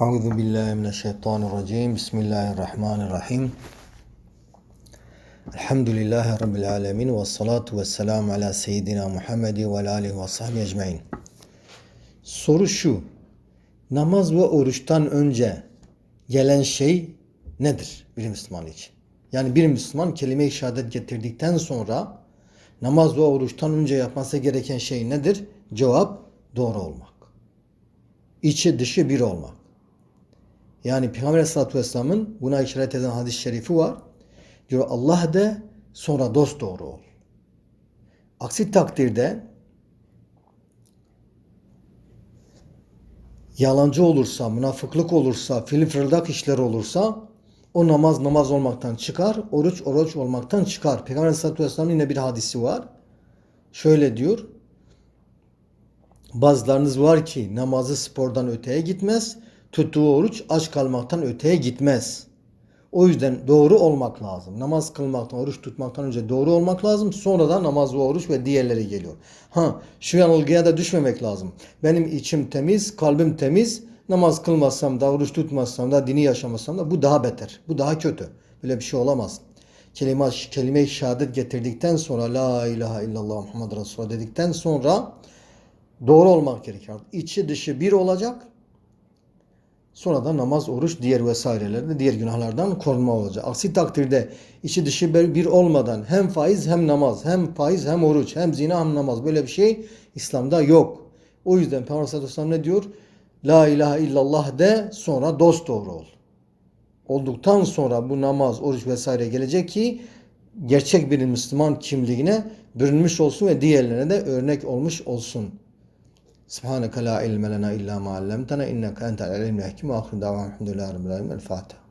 Euzu billahi mineşşeytanirracim. Bismillahirrahmanirrahim. Elhamdülillahi Rabbil alemin ve salatu ve selamu ala seyyidina Muhammed ve alihi ve sahbihi ecmain. Soru şu. Namaz ve oruçtan önce gelen şey nedir bir Müslüman için? Yani bir Müslüman kelime-i şehadet getirdikten sonra namaz ve oruçtan önce yapması gereken şey nedir? Cevap doğru olmak. İçi dışı bir olmak. Yani Peygamber Aleyhisselatü Vesselam'ın buna işaret eden hadis-i şerifi var. Diyor Allah de sonra dost doğru ol. Aksi takdirde yalancı olursa, münafıklık olursa, film işler olursa o namaz namaz olmaktan çıkar, oruç oruç olmaktan çıkar. Peygamber Aleyhisselatü Vesselam'ın yine bir hadisi var. Şöyle diyor. Bazılarınız var ki namazı spordan öteye gitmez, tuttuğu oruç aç kalmaktan öteye gitmez. O yüzden doğru olmak lazım. Namaz kılmaktan, oruç tutmaktan önce doğru olmak lazım. Sonra da namaz ve oruç ve diğerleri geliyor. Ha, şu yanılgıya da düşmemek lazım. Benim içim temiz, kalbim temiz. Namaz kılmazsam da, oruç tutmazsam da, dini yaşamasam da bu daha beter. Bu daha kötü. Böyle bir şey olamaz. Kelime, kelime-i şehadet getirdikten sonra La ilahe illallah Muhammed Resulullah dedikten sonra doğru olmak gerekiyor. İçi dışı bir olacak. Sonra da namaz, oruç, diğer vesairelerde, diğer günahlardan korunma olacak. Aksi takdirde içi dışı bir olmadan hem faiz hem namaz, hem faiz hem oruç, hem zina hem namaz böyle bir şey İslam'da yok. O yüzden Peygamber Aleyhisselam ne diyor? La ilahe illallah de sonra dost doğru ol. Olduktan sonra bu namaz, oruç vesaire gelecek ki gerçek bir Müslüman kimliğine bürünmüş olsun ve diğerlerine de örnek olmuş olsun. Subhaneke la ilme lena illa ma allamtana inneke entel alimul hakim ahir davan elhamdülillahi rabbil alamin. El Fatiha.